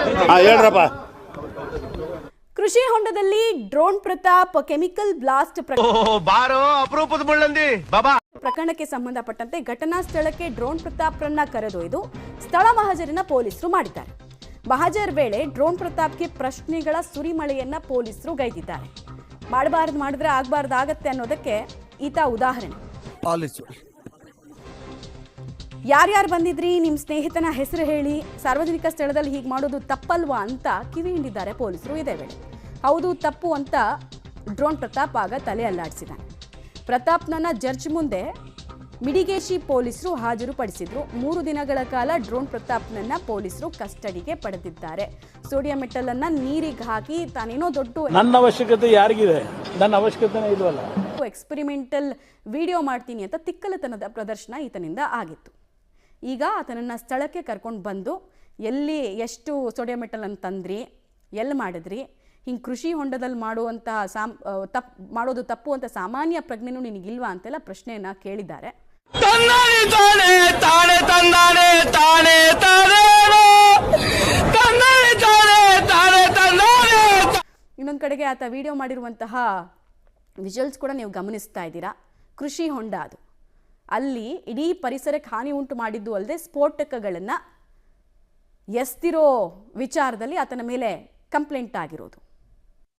ಹಾಂ ಹೇಳ್ರಪ್ಪ. ಕೃಷಿ ಹೊಂಡದಲ್ಲಿ ಡ್ರೋನ್ ಪ್ರತಾಪ್ ಕೆಮಿಕಲ್ ಬ್ಲಾಸ್ಟ್ ಪ್ರ- ಬಾರೋ ಅಪರೂಪದ ಮುಳ್ಳಂದಿ. ಬಾಬಾ. ಪ್ರಕರಣಕ್ಕೆ ಸಂಬಂಧಪಟ್ಟಂತೆ ಘಟನಾ ಸ್ಥಳಕ್ಕೆ ಡ್ರೋನ್ ಪ್ರತಾಪ್ರನ್ನ ಕರೆದೊಯ್ದು ಸ್ಥಳ ಮಹಜರಿನ ಪೊಲೀಸರು ಮಾಡಿದ್ದಾರೆ. ಮಹಜರ್ ವೇಳೆ ಡ್ರೋನ್ ಪ್ರತಾಪ್ಗೆ ಪ್ರಶ್ನೆಗಳ ಸುರಿಮಳೆಯನ್ನ ಪೊಲೀಸರು ಗೈದಿದ್ದಾರೆ. ಮಾಡಬಾರದು ಮಾಡಿದ್ರೆ ಆಗಬಾರ್ದು ಆಗತ್ತೆ ಅನ್ನೋದಕ್ಕೆ ಈತ ಉದಾಹರಣೆ. ಯಾರ್ಯಾರು ಬಂದಿದ್ರಿ? ನಿಮ್ಮ ಸ್ನೇಹಿತನ ಹೆಸರು ಹೇಳಿ. ಸಾರ್ವಜನಿಕ ಸ್ಥಳದಲ್ಲಿ ಹೀಗೆ ಮಾಡೋದು ತಪ್ಪಲ್ವಾ ಅಂತ ಕಿವಿ ಹಿಂಡಿದ್ದಾರೆ ಪೊಲೀಸರು ಇದೇ ವೇಳೆ. ಹೌದು ತಪ್ಪು ಅಂತ ಡ್ರೋನ್ ಪ್ರತಾಪ್ ಆಗ ತಲೆ ಅಲ್ಲಾಡಿಸಿದ್ದಾನೆ. ಪ್ರತಾಪ್ನನ್ನ ಜಡ್ಜ್ ಮುಂದೆ ಮಿಡಿಗೇಶಿ ಪೊಲೀಸರು ಹಾಜರುಪಡಿಸಿದ್ರು. ಮೂರು ದಿನಗಳ ಕಾಲ ಡ್ರೋನ್ ಪ್ರತಾಪ್ನನ್ನ ಪೊಲೀಸರು ಕಸ್ಟಡಿಗೆ ಪಡೆದಿದ್ದಾರೆ. ಸೋಡಿಯಂ ಮೆಟಲ್ ಅನ್ನ ನೀರಿಗೆ ಹಾಕಿ ತಾನೇನೋ ದೊಡ್ಡ ನನ್ನ ಅವಶ್ಯಕತೆ ಯಾರಿಗಿದೆ? ನನ್ನ ಅವಶ್ಯಕತೆನೇ ಇಲ್ವಲ್ಲ? ಎಕ್ಸ್ಪೆರಿಮೆಂಟಲ್ ವಿಡಿಯೋ ಮಾಡ್ತೀನಿ ಅಂತ ತಿಕ್ಕಲತನದ ಪ್ರದರ್ಶನ ಈತನಿಂದ ಆಗಿತ್ತು. ಈಗ ಆತನನ್ನು ಸ್ಥಳಕ್ಕೆ ಕರ್ಕೊಂಡು ಬಂದು ಎಲ್ಲಿ ಎಷ್ಟು ಸೋಡಿಯಂ ಮೆಟಲನ್ನು ತಂದ್ರಿ ಎಲ್ಲಿ ಮಾಡಿದ್ರಿ ಹಿಂಗೆ ಕೃಷಿ ಹೊಂಡದಲ್ಲಿ ಮಾಡುವಂತಹ ಸಾಮ್ ತಪ್ಪು ಮಾಡೋದು ತಪ್ಪು ಅಂತ ಸಾಮಾನ್ಯ ಪ್ರಜ್ಞೆನೂ ನಿನಗಿಲ್ವಾ ಅಂತೆಲ್ಲ ಪ್ರಶ್ನೆಯನ್ನು ಕೇಳಿದ್ದಾರೆ. ಇನ್ನೊಂದು ಕಡೆಗೆ ಆತ ವಿಡಿಯೋ ಮಾಡಿರುವಂತಹ ವಿಜುವಲ್ಸ್ ಕೂಡ ನೀವು ಗಮನಿಸ್ತಾ ಇದ್ದೀರಾ. ಕೃಷಿ ಹೊಂಡ ಅದು. ಅಲ್ಲಿ ಇಡೀ ಪರಿಸರಕ್ಕೆ ಹಾನಿ ಉಂಟು ಮಾಡಿದ್ದು ಅಲ್ಲದೆ ಸ್ಫೋಟಕಗಳನ್ನು ಎಸ್ತಿರೋ ವಿಚಾರದಲ್ಲಿ ಆತನ ಮೇಲೆ ಕಂಪ್ಲೇಂಟ್ ಆಗಿರೋದು.